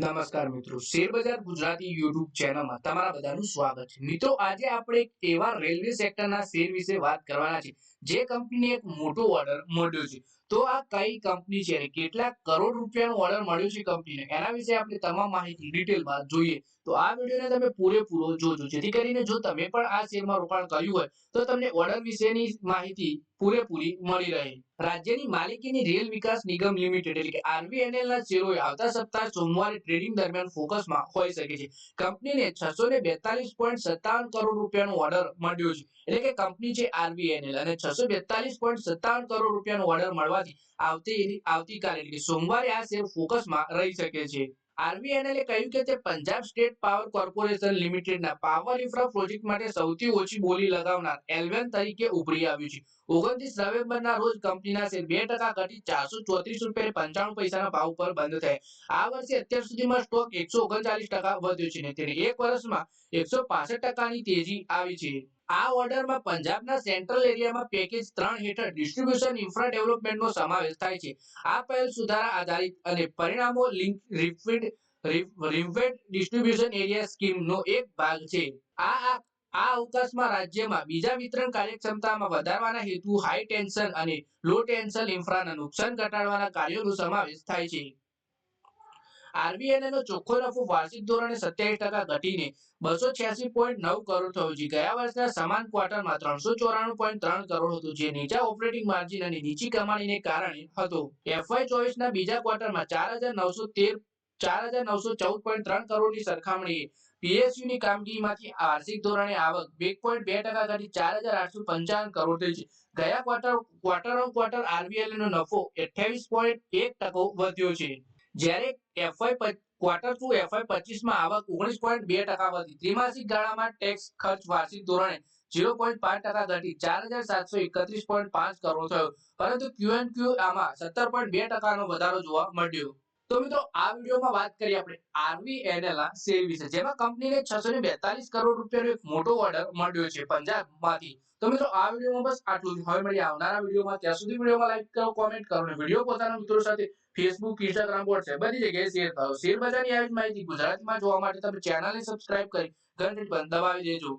નમસ્કાર મિત્રો. શેરબજાર ગુજરાતી યુટ્યુબ ચેનલમાં તમારા બધાનું સ્વાગત છે. મિત્રો, આજે આપણે એક એવા રેલવે સેક્ટરના શેર વિશે વાત કરવાના છે. જે કંપનીએ એક મોટો ઓર્ડર મળ્યો છે. તો આ કઈ કંપની છે? કેટલા કરોડ રૂપિયાનો ઓર્ડર મળ્યો છે કંપનીને એના વિશે આપણે તમામ માહિતી ડિટેલમાં જોઈએ. તો આ વિડીયોને તમે પૂરેપૂરો જોજો. જેથી કરીને જો તમે પણ આ શેરમાં રોકાણ કર્યું હોય, તો તમને ઓર્ડર વિશેની માહિતી પૂરેપૂરી મળી રહે. રાજ્યની માલિકીની રેલ વિકાસ નિગમ લિમિટેડ, એટલે કે આરબીએનએલ ના શેરો આવતા સપ્તાહ સોમવારે ટ્રેડિંગ દરમિયાન ફોકસમાં હોઈ શકે છે. કંપનીને છસો ને બેતાલીસ પોઈન્ટ સત્તાવન કરોડ રૂપિયાનો ઓર્ડર મળ્યો છે. એટલે કે કંપની છે આરબીએનએલ અને છસો બેતાલીસ પોઈન્ટ સત્તાવન કરોડ રૂપિયાનો ઓર્ડર મળવાથી આવતી આવતીકાલે એટલે કે સોમવારે આ શેર ફોકસમાં રહી શકે છે. આરબીએનએલે કહ્યું કે તે પંજાબ સ્ટેટ પાવર કોર્પોરેશન લિમિટેડના પાવર ઇન્ફ્રા પ્રોજેક્ટ માટે સૌથી ઓછી બોલી લગાવનાર એલવેન તરીકે ઉભરી આવ્યું છે. ઓગણત્રીસ નવેમ્બરના રોજ કંપનીના શેર બે ટકા ઘટી ચારસો ચોત્રીસ રૂપિયા પંચાણું પૈસાના ભાવ પર બંધ થયા. આ વર્ષે અત્યાર સુધીમાં સ્ટોક એકસો ઓગણચાલીસ ટકા વધ્યો છે અને તેને એક વર્ષમાં એકસો પાસઠ ટકાની તેજી આવી છે. આ ઓર્ડરમાં પંજાબના સેન્ટ્રલ એરિયામાં પેકેજ ત્રણ હેઠળ ડિસ્ટ્રીબ્યુશન ઇન્ફ્રા ડેવલપમેન્ટનો સમાવેશ થાય છે. આ પહેલ સુધારા આધારિત અને પરિણામો લિંક રિફિડ રિવેટ ડિસ્ટ્રીબ્યુશન એરિયા સ્કીમનો એક ભાગ છે. આ આ અવકાશમાં રાજ્યમાં બીજા વિતરણ કાર્યક્ષમતામાં વધારવાના હેતુ, હાઈ ટેન્શન અને લો ટેન્શન ઇન્ફ્રાના નુકસાન ઘટાડવાના કાર્યોનો સમાવેશ થાય છે. આરબીઆઈ નો ચોખ્ખો નફો વાર્ષિક ધોરણે સત્યાવીસ ટકા ઘટીને બસો છ્યાસી પોઈન્ટ નવ કરોડ થયો છે. ગયા વર્ષના સમાન ક્વાર્ટરમાં ત્રણસો ચોરાણું પોઈન્ટ ત્રણ કરોડ હતું, જે નીચા ઓપરેટિંગ માર્જિન અને નીચી કમાણીને કારણે હતો. એફવાય ચોવીસ ના બીજા ક્વાર્ટરમાં ચાર ધોરણે આવક બે પોઈન્ટ બે ટકા ઘટી ચાર હજાર આઠસો પંચાવન કરોડ થઈ છે. ગયા ક્વાર્ટર ક્વાર્ટર ઓન નો નફો અઠ્યાવીસ પોઈન્ટ એક ટકો વધ્યો છે. જ્યારે એફઆઈ ક્વાર્ટર ટુ એફઆઈ પચીસમાં આવક ઓગણીસ પોઈન્ટ બે ટકા વધી. ત્રિમાસિક ગાળામાં ટેક્સ ખર્ચ વાર્ષિક ધોરણે ઝીરો પોઈન્ટ પાંચ ટકા ઘટી. ચાર હજાર સાતસો એકત્રીસ પોઈન્ટ પાંચ કરોડ થયો. પરંતુ ક્યુ એન ક્યુ આમાં સત્તર પોઈન્ટ બે ટકાનો વધારો જોવા મળ્યો. તો મિત્રો, આ વિડીયોમાં વાત કરીએ આપણે આરવીએનએલ ના શેર વિશે. જેમાં કંપનીને છસો કરોડ રૂપિયાનો એક મોટો ઓર્ડર મળ્યો છે પંજાબમાંથી. તો મિત્રો, આ વિડીયોમાં બસ આટલું હવે મળીએ આવનારા વિડીયોમાં. ત્યાં સુધી વિડીયોમાં લાઈક કરો કોમેન્ટ કરો અને વીડિયો પોતાના મિત્રો સાથે ફેસબુક ઇન્સ્ટાગ્રામ વોટ્સએપ બધી જગ્યાએ શેર કરો. શેર બજારની આવી માહિતી ગુજરાતીમાં જોવા માટે તમે ચેનલને સબસ્ક્રાઇબ કરી ઘંટી દબાવી દેજો.